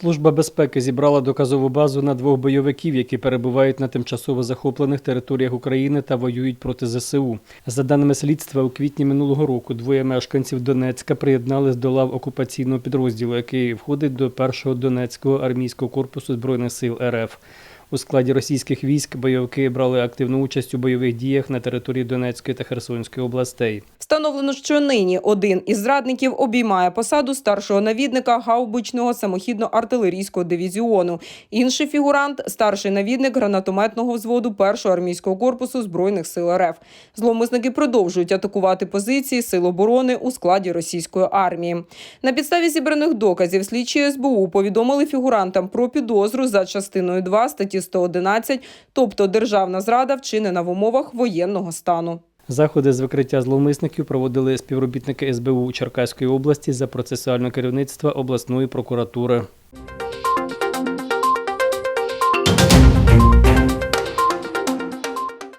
Служба безпеки зібрала доказову базу на двох бойовиків, які перебувають на тимчасово захоплених територіях України та воюють проти ЗСУ. За даними слідства, у квітні минулого року двоє мешканців Донецька приєднались до лав окупаційного підрозділу, який входить до першого Донецького армійського корпусу збройних сил РФ. У складі російських військ бойовики брали активну участь у бойових діях на території Донецької та Херсонської областей. Встановлено, що нині один із зрадників обіймає посаду старшого навідника гаубичного самохідно-артилерійського дивізіону. Інший фігурант старший навідник гранатометного взводу першого армійського корпусу збройних сил РФ. Зловмисники продовжують атакувати позиції сил оборони у складі російської армії. На підставі зібраних доказів слідчі СБУ повідомили фігурантам про підозру за частиною 2 статті 111, тобто державна зрада вчинена в умовах воєнного стану. Заходи з викриття зловмисників проводили співробітники СБУ Черкаської області за процесуального керівництва обласної прокуратури.